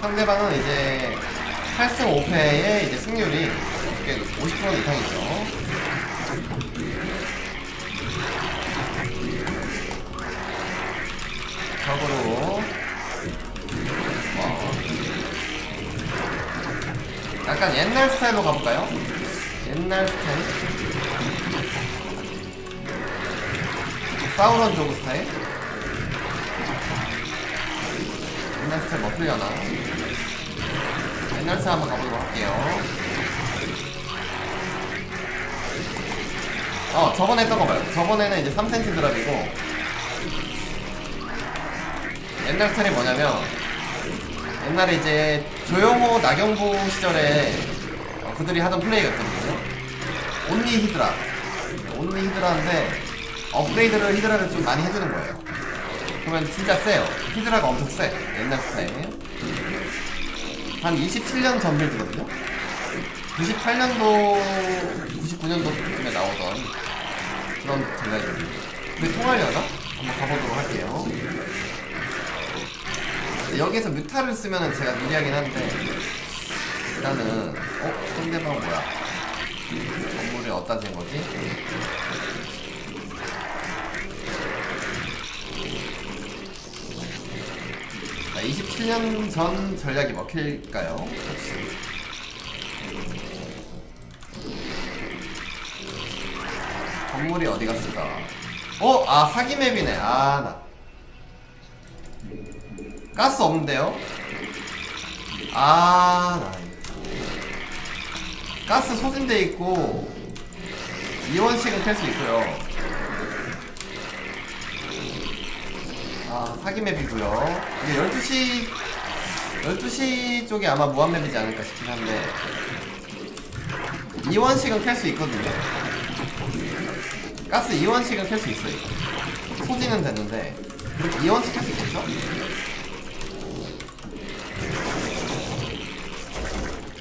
상대방은 이제 8승 5패의 이제 승률이 어떻게 50% 이상이죠. 적으로 어. 약간 옛날 스타일로 가볼까요? 옛날 스타일 사우런 조그 스타일? 옛날 스타일 뭐 풀려나? 옛날 스타일 한번 가보도록 할게요. 어 저번에 했던 거 봐요. 저번에는 이제 3cm 드랍이고 옛날 스타일이 뭐냐면 옛날에 이제 조용호 나경부 시절에 어, 그들이 하던 플레이가 있거든요. 온리 히드라. 온리 히드라인데 업그레이드를 히드라를 좀 많이 해주는 거예요. 그러면 진짜 세요. 히드라가 엄청 세. 옛날 스타일. 한 27년 전 빌드거든요. 98년도 99년도쯤에 나오던 그런 전략입니다 근데 통하려나? 한번 가보도록 할게요. 여기서 뮤타를 쓰면은 제가 유리하긴 한데 일단은 어? 상대방 뭐야? 건물이 어디다 진 거지? 자, 27년 전 전략이 먹힐까요? 혹시? 건물이 어디 갔을까? 어? 아 사기 맵이네 아나 가스 없는데요? 아, 나 이거. 가스 소진돼 있고 이원씩은 캘 수 있고요. 아, 사기 맵이고요. 이게 12시 12시 쪽이 아마 무한 맵이지 않을까 싶긴 한데 이원씩은 캘 수 있거든요. 가스 이원씩은 캘 수 있어요. 소진은 됐는데 이원씩 캘 수 있겠죠?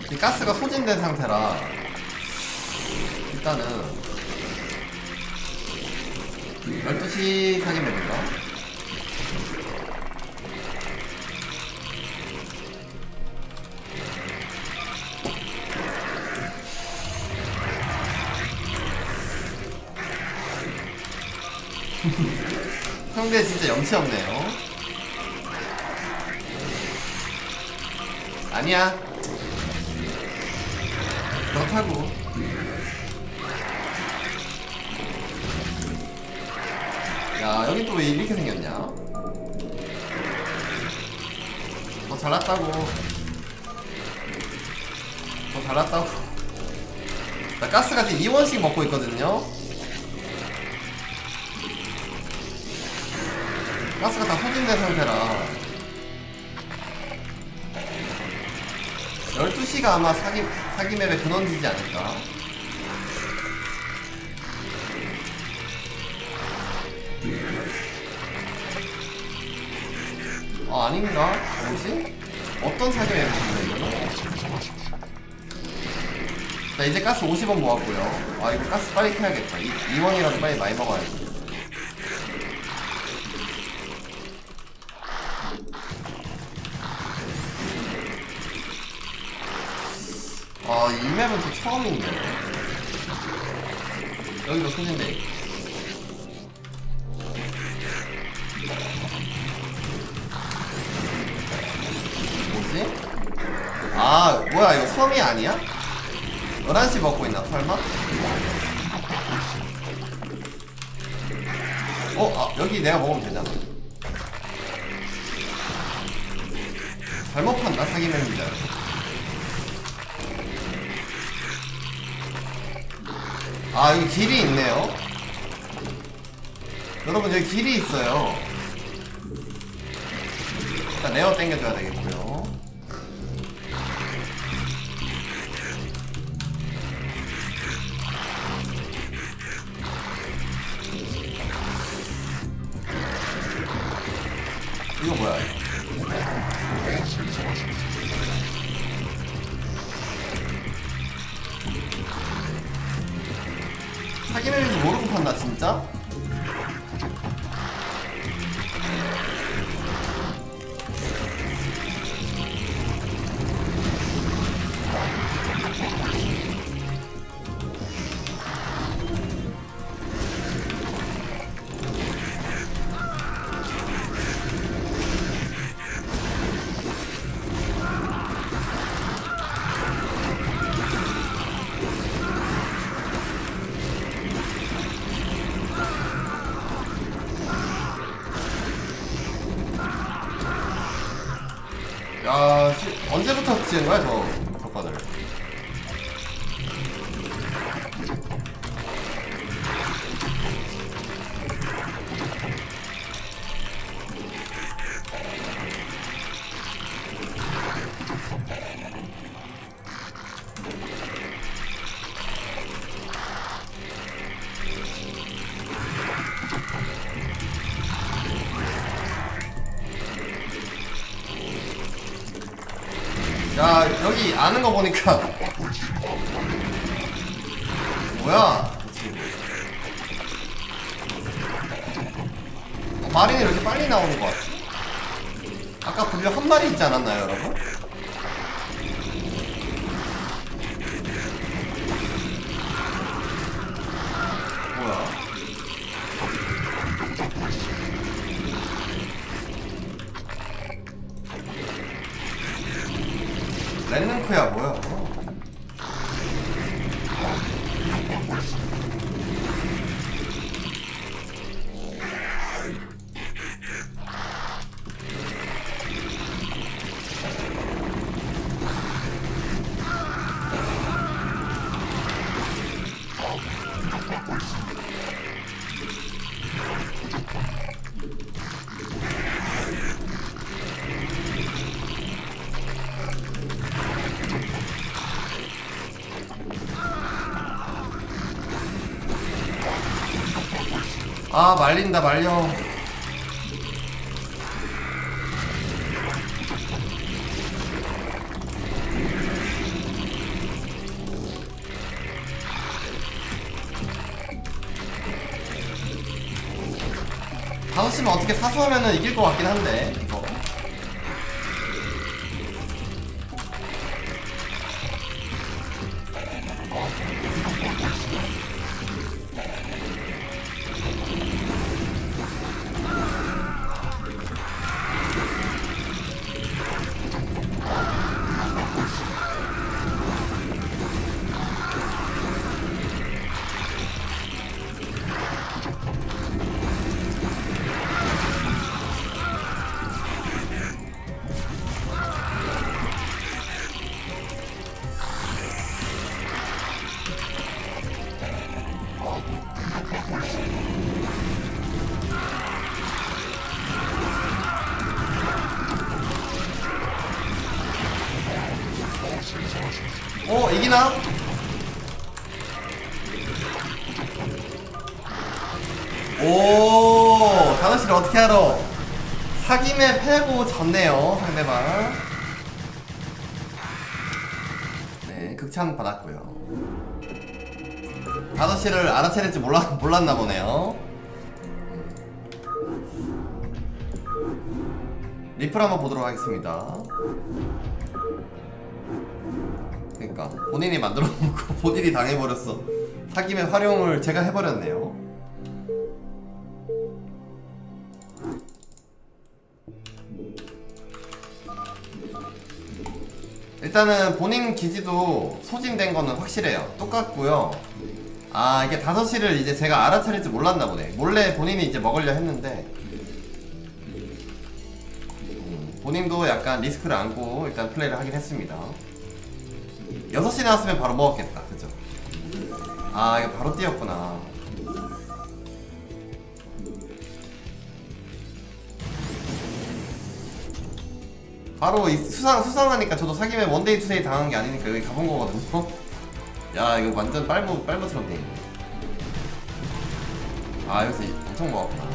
이 가스가 소진된 상태라 일단은 12시 사기 맵인가? 상대 진짜 염치 없네요. 아니야. 그렇다고. 야 여기 또 왜 이렇게 생겼냐? 더 잘났다고. 더 잘났다고. 나 가스가 지금 2원씩 먹고 있거든요 가스가 다 소진된 상태라 12시가 아마 사기, 사기 맵의 근원지지 않을까? 어, 아닌가? 뭐지? 어떤 사기 맵인데, 이거는? 자, 이제 가스 50원 모았고요. 아, 이거 가스 빨리 켜야겠다. 이, 2원이라도 빨리 많이 먹어야지. 아, 이 맵은 또 처음인데. 여기도 있고. 뭐지? 아, 뭐야, 이거 섬이 아니야? 11시 먹고 있나, 설마? 어, 아, 여기 내가 먹으면 되잖아. 잘못 판다, 사기 맵입니다. 아 여기 길이 있네요. 여러분 여기 길이 있어요. 일단 레어 땡겨줘야 되겠고요. 이거 뭐야 진짜? 언제부터 지은 거야 저 야 여기 아는 거 보니까 뭐야 어, 마린이 왜 이렇게 빨리 나오는 거 같지? 아까 분명 한 마리 있지 않았나요 여러분? 뭐야 랜능크야 뭐야 아 말린다 말려. 다섯 시면 어떻게 사수하면은 이길 것 같긴 한데 이기나? 오 다나씨를 어떻게 알아? 사김에 패고 졌네요 상대방 네 극찬 받았고요 다나씨를 알아차릴지 몰라, 몰랐나 보네요 리플 한번 보도록 하겠습니다 그러니까 본인이 만들어 놓고 본인이 당해버렸어. 사김의 활용을 제가 해버렸네요. 일단은 본인 기지도 소진된 거는 확실해요. 똑같고요. 아 이게 5시를 이제 제가 알아차릴 줄 몰랐나 보네. 몰래 본인이 이제 먹으려 했는데. 음, 본인도 약간 리스크를 안고 일단 플레이를 하긴 했습니다 6시 나왔으면 바로 먹었겠다. 그죠? 아 이거 바로 뛰었구나. 바로 이 수상 수상하니까 저도 사김에 원데이 투데이 당한 게 아니니까 여기 가본 거거든요. 야 이거 완전 빨무 빨무스럽네 아 여기서 이- 엄청 먹었구나.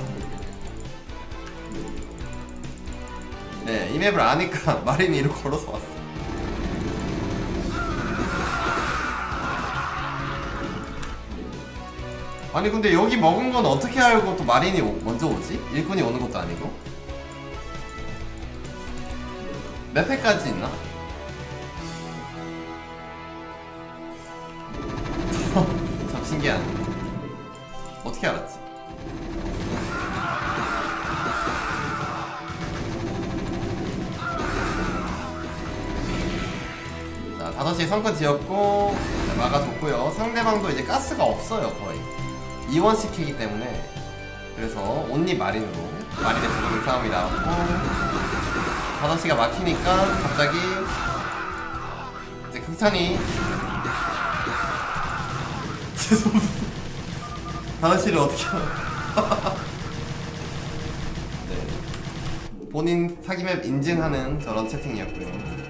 네이 맵을 아니까 마린이 이로 걸어서 왔어 아니 근데 여기 먹은 건 어떻게 알고 또 마린이 오- 먼저 오지? 일꾼이 오는 것도 아니고 몇 회까지 있나? 참 신기하네 어떻게 알았지? 자 5시에 성권 지었고 네, 막아줬고요 상대방도 이제 가스가 없어요 거의 이원씩 캐기 때문에 그래서 온리 마린으로 마린의 부분 싸움이 나왔고 5시가 막히니까 갑자기 이제 극찬이 죄송합니다. 5시를 어떻게 네. 본인 사기맵 인증하는 저런 채팅이었고요